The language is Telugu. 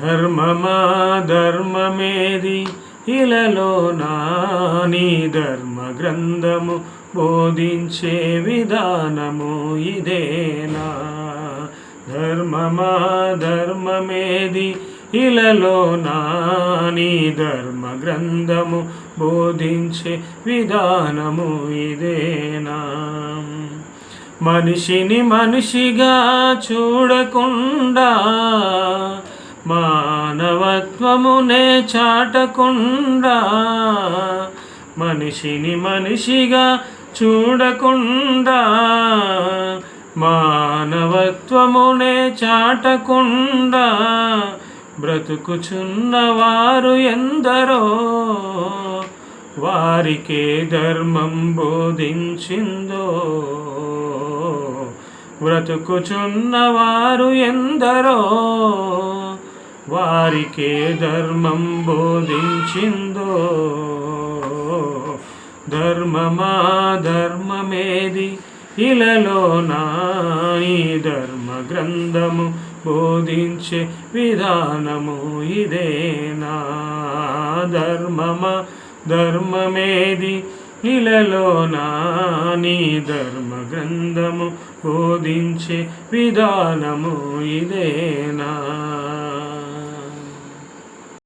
ధర్మమా ధర్మమేది ఇలలో నాని ధర్మ గ్రంథము బోధించే విధానము ఇదేనా? ధర్మమా ధర్మమేది ఇలలో నాని ధర్మ గ్రంథము బోధించే విధానము ఇదేనా? మనిషిని మనిషిగా చూడకుండా మానవత్వమునే చాటకుండా మనిషిని మనిషిగా చూడకుండా మానవత్వమునే చాటకుండా బ్రతుకుచున్నవారు ఎందరో వారికే ధర్మం బోధించిందో బ్రతుకుచున్నవారు ఎందరో వారికే ధర్మం బోధించిందో. ధర్మమా ధర్మమేది? ఇలలో నాని ధర్మ గ్రంథము బోధించే విధానము ఇదేనా? ధర్మమా ధర్మమేది? ఇలలో నాని ధర్మ గ్రంథము బోధించే విధానము ఇదేనా?